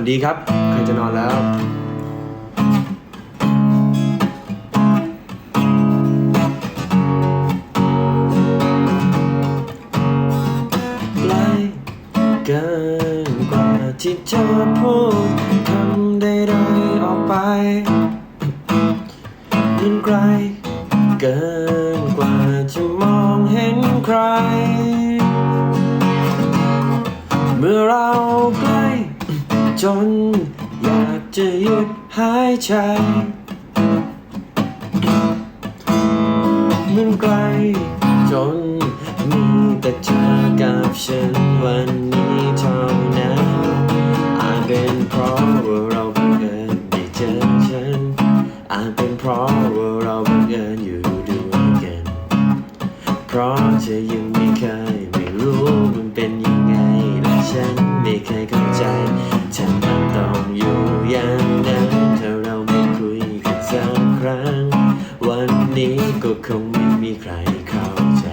ฝันดีครับ ใครจะนอนแล้วใกล้เกินกว่าที่จะพูดคำใดๆออกไปยิ่งไกล เกินกว่าจะมองเห็นใคร เมื่อเรา จน อยากจะหยุดหายใจ มันไกลจน มีแต่เธอกับฉันวันนี้เท่านั้นอาจเป็นเพราะว่าเราบังเอิญได้เจอฉันอาจเป็นเพราะว่าเราบังเอิญอยู่ด้วยกัน เพราะเธอยังไม่เคยไม่รู้มันเป็น นี้ก็คงไม่มีใครเข้าใจ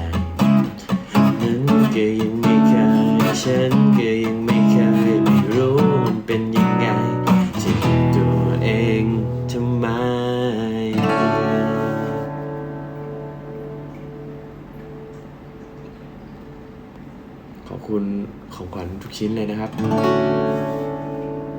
นั้นก็ยังไม่เคยฉันก็ยังไม่เคยไม่รู้มันเป็นยังไงจะหยุดตัวเองทำไม ขอบคุณของขวัญทุกชิ้นเลยนะครับ